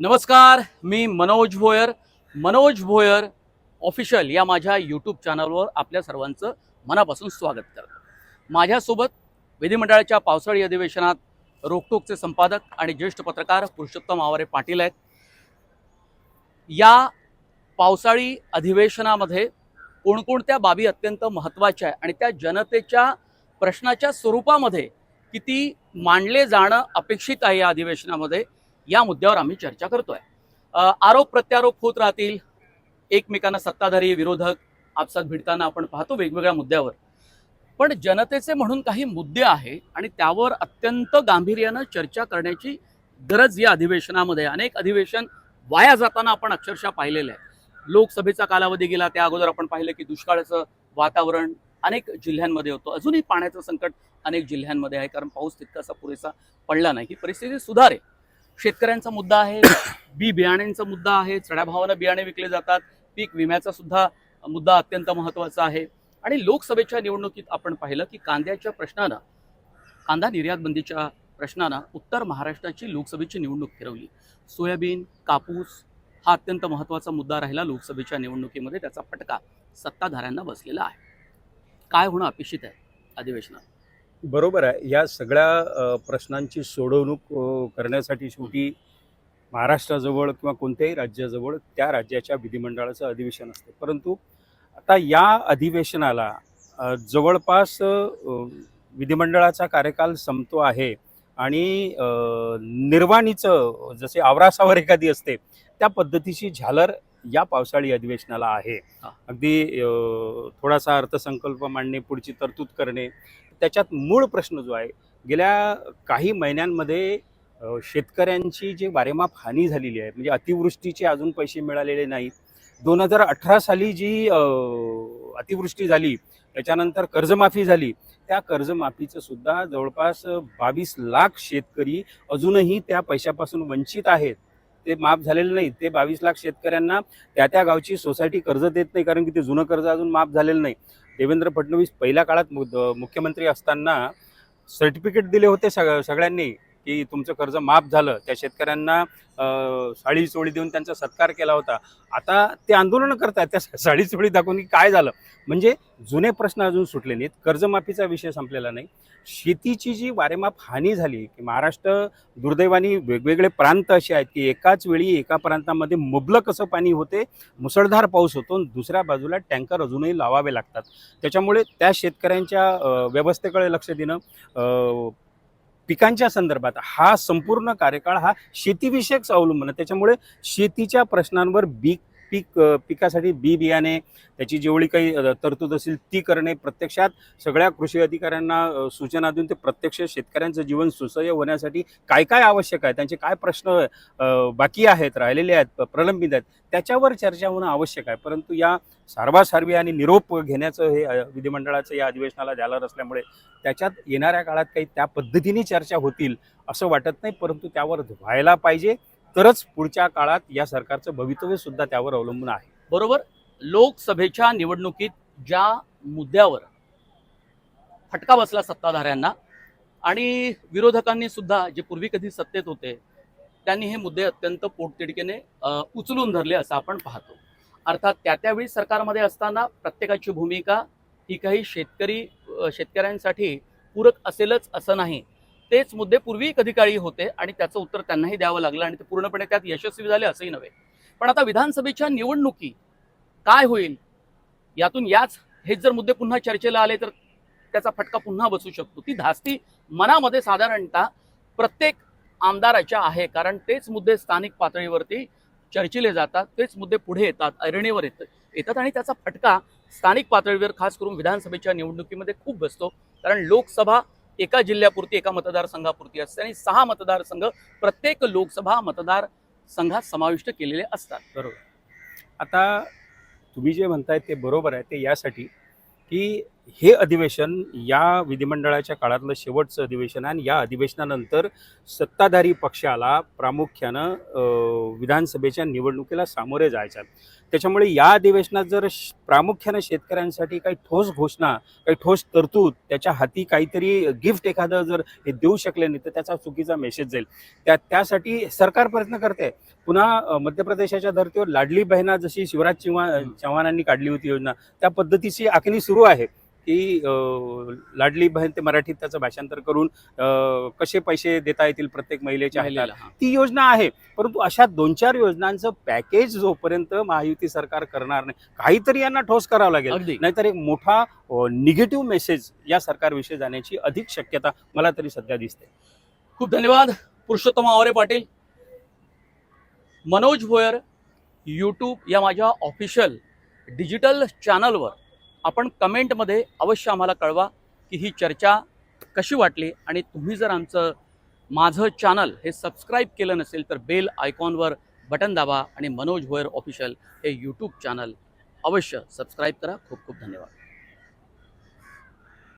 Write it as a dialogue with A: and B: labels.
A: नमस्कार मी मनोज भोयर. मनोज भोयर ऑफिशियल या माझ्या यूट्यूब चॅनलवर आपल्या सर्वांचं मनापासून स्वागत करतो. माझ्यासोबत विधिमंडळाच्या पावसाळी अधिवेशनात रोकटोकचे संपादक आणि ज्येष्ठ पत्रकार पुरुषोत्तम आवारे पाटील आहेत. या पावसाळी अधिवेशनामध्ये कोणकोणत्या बाबी अत्यंत महत्त्वाच्या आहे आणि त्या जनतेच्या प्रश्नाच्या स्वरूपामध्ये किती मांडले जाणं अपेक्षित आहे या अधिवेशनामध्ये या मुद्द्यावर आम्ही चर्चा करतोय. आरोप प्रत्यारोप होत राहतील. एकमेकांना सत्ताधारी विरोधक आपसात भिडताना आपण पाहतो वेगवेगळ्या मुद्द्यावर. पण जनतेचे म्हणून काही मुद्दे आहे आणि त्यावर अत्यंत गांभीर्यानं चर्चा करण्याची गरज या अधिवेशनामध्ये अनेक अधिवेशन वाया जाताना आपण अक्षरशः पाहिलेलं आहे. लोकसभेचा कालावधी गेला त्या अगोदर आपण पाहिलं की दुष्काळाचं वातावरण अनेक जिल्ह्यांमध्ये होतं. अजूनही पाण्याचं संकट अनेक जिल्ह्यांमध्ये आहे कारण पाऊस तितकासा पुरेसा पडला नाही. ही परिस्थिती सुधारे शेतकऱ्यांचा मुद्दा आहे बी बियाण्यांचा मुद्दा आहे चढ्या भावानं बियाणे विकले जातात पीक विम्याचा सुद्धा मुद्दा अत्यंत महत्त्वाचा आहे. आणि लोकसभेच्या निवडणुकीत आपण पाहिलं की कांद्याच्या प्रश्नानं कांदा निर्यात बंदीच्या प्रश्नानं उत्तर महाराष्ट्राची लोकसभेची निवडणूक फिरवली. सोयाबीन कापूस हा अत्यंत महत्त्वाचा मुद्दा राहिला लोकसभेच्या निवडणुकीमध्ये त्याचा फटका सत्ताधाऱ्यांना बसलेला आहे. काय होणं अपेक्षित आहे अधिवेशनात?
B: बरोबर आहे. या सगळ्या प्रश्नांची सोडवणूक करण्यासाठी शेवटी महाराष्ट्राजवळ किंवा कोणत्याही राज्याजवळ त्या राज्याच्या विधिमंडळाचं अधिवेशन असते. परंतु आता या अधिवेशनाला जवळपास विधिमंडळाचा कार्यकाल संपतो आहे आणि निर्वाणीचं जसे आवरासावर एखादी असते त्या पद्धतीची झालर या पावसाळी अधिवेशनाला आहे. अगदी थोडासा अर्थसंकल्प मांडणे पुढची तरतूद करणे त्याच्यात मूळ प्रश्न जो आहे गेल्या काही महिन्यांमध्ये शेतकऱ्यांची जी वारेमाप हानी झालेली आहे म्हणजे अतिवृष्टीचे अजून पैसे मिळालेले नाहीत. दोन हजार अठरा साली जी अतिवृष्टी झाली त्याच्यानंतर कर्जमाफी झाली त्या कर्जमाफीचं सुद्धा जवळपास बावीस लाख शेतकरी अजूनही त्या पैशापासून वंचित आहेत. ते माफ झालेले नाही. ते बावीस लाख शेतकऱ्यांना त्या त्या गावची सोसायटी कर्ज देत नाही कारण की ते जुनं कर्ज अजून माफ झालेलं नाही. देवेंद्र फडणवीस पहिल्या काळात मुख्यमंत्री असताना सर्टिफिकेट दिले होते सग सगळ्यांनी. की तुमचं कर्ज माफ झालं त्या शेतकऱ्यांना अं, साडी चोळी देऊन त्यांचा सत्कार केला होता. आता ते आंदोलन करतात त्या साडी चोळी दाखवून की काय झालं? म्हणजे जुने प्रश्न अजून सुटले नाहीत. कर्जमाफीचा विषय संपलेला नाही. शेतीची जी वारेमाप हानी झाली की महाराष्ट्र दुर्दैवाने वेगवेगळे प्रांत असे आहेत की एकाच वेळी एका प्रांतामध्ये मुबलक असं पाणी होते मुसळधार पाऊस होतो आणि दुसऱ्या बाजूला टँकर अजूनही लावावे लागतात. त्याच्यामुळे त्या शेतकऱ्यांच्या व्यवस्थेकडे लक्ष देणं पिकांच्या संदर्भात. हा संपूर्ण कार्यकाळ हा शेतीविषयक अवलंबून आहे. त्याच्यामुळे शेतीच्या प्रश्नांवर बी पीक पिकासाठी बी बियाणे त्याची जेवढी काही तरतूद असेल ती करणे प्रत्यक्षात सगळ्या कृषी अधिकाऱ्यांना सूचना देऊन ते प्रत्यक्ष शेतकऱ्यांचं जीवन सुसह्य होण्यासाठी काय काय आवश्यक आहे? त्यांचे काय प्रश्न बाकी आहेत राहिलेले आहेत प्रलंबित आहेत? त्याच्यावर चर्चा होणं आवश्यक आहे. परंतु या सार्वासार्वी आणि निरोप घेण्याचं हे विधिमंडळाचं या अधिवेशनाला झालं असल्यामुळे त्याच्यात येणाऱ्या काळात काही त्या पद्धतीने चर्चा होतील असं वाटत नाही. परंतु त्यावर व्हायला पाहिजे. तरच पुढच्या काळात या सरकारचं भवितव्य सुद्धा त्यावर अवलंबून आहे.
A: बरोबर? लोकसभेच्या निवडणुकीत ज्या मुद्द्यावर फटका बसला सत्ताधाऱ्यांना आणि विरोधकांनी सुद्धा जे पूर्वी कधी सत्तेत होते त्यांनी हे मुद्दे अत्यंत पोटतिडकीने उचलून धरले असं आपण पाहतो. अर्थात त्या त्यावेळी सरकारमध्ये असताना प्रत्येकाची भूमिका ही काही शेतकरी शेतकऱ्यांसाठी पूरक असेलच असं नाही. तेच मुद्दे पूर्वी कधी काळी होते आणि त्याचं उत्तर त्यांनाही द्यावं लागलं आणि ते पूर्णपणे त्यात यशस्वी झाले असंही नव्हे. पण आता विधानसभेच्या निवडणुकी काय होईल? यातून याच हेच जर मुद्दे पुन्हा चर्चेला आले तर त्याचा फटका पुन्हा बसू शकतो. ती धास्ती मनामध्ये साधारणतः प्रत्येक आमदाराच्या आहे कारण तेच मुद्दे स्थानिक पातळीवरती चर्चिले जातात तेच मुद्दे पुढे येतात ऐरणीवर येत येतात आणि त्याचा फटका स्थानिक पातळीवर खास करून विधानसभेच्या निवडणुकीमध्ये खूप बसतो. कारण लोकसभा एका जिल्ह्यापुरती एका मतदारसंघापुरती असते आणि सहा मतदारसंघ प्रत्येक लोकसभा मतदारसंघात समाविष्ट केलेले असतात.
B: बरोबर. आता तुम्ही जे म्हणताय ते बरोबर आहे ते यासाठी की हे अधिवेशन या विधिमंडळाच्या काळातलं शेवटचं अधिवेशन आहे आणि या अधिवेशनानंतर सत्ताधारी पक्षाला प्रामुख्यानं विधानसभेच्या निवडणुकीला सामोरे जायचं आहे. त्याच्यामुळे या अधिवेशनात जर श- शेतकऱ्यांसाठी काही ठोस घोषणा काही ठोस तरतूद त्याच्या हाती काहीतरी गिफ्ट एखादं जर हे देऊ शकले नाही तर त्याचा चुकीचा मेसेज जाईल. त्या त्यासाठी सरकार प्रयत्न करते. पुन्हा मध्य प्रदेशाच्या धर्तीवर लाडली बहिणा जशी शिवराज चव्हाण चव्हाणांनी काढली होती योजना त्या पद्धतीची आखणी सुरू आहे. की लाडली बहीण ते मराठीत त्याचं भाषांतर करून कसे पैसे देता येतील प्रत्येक महिलेच्या
A: महिलेला, हा.
B: ती योजना आहे. परंतु अशा दोन चार योजनांचं पॅकेज जोपर्यंत महायुती सरकार करणार नाही काहीतरी यांना ठोस करावं लागेल. नाहीतर एक मोठा निगेटिव्ह मेसेज या सरकारविषयी जाण्याची अधिक शक्यता मला तरी सध्या दिसते.
A: खूप धन्यवाद. पुरुषोत्तम आवरे पाटील मनोज भोयर यूट्यूब या माझ्या ऑफिशियल डिजिटल चॅनलवर आपण कमेंटमध्ये अवश्य आम्हाला कळवा की ही चर्चा कशी वाटली आणि तुम्ही जर आमचं माझं चॅनल हे सबस्क्राईब केलं नसेल तर बेल आयकॉनवर बटन दाबा आणि मनोज भोयर ऑफिशियल हे यूट्यूब चॅनल अवश्य सबस्क्राईब करा. खूप खूप धन्यवाद.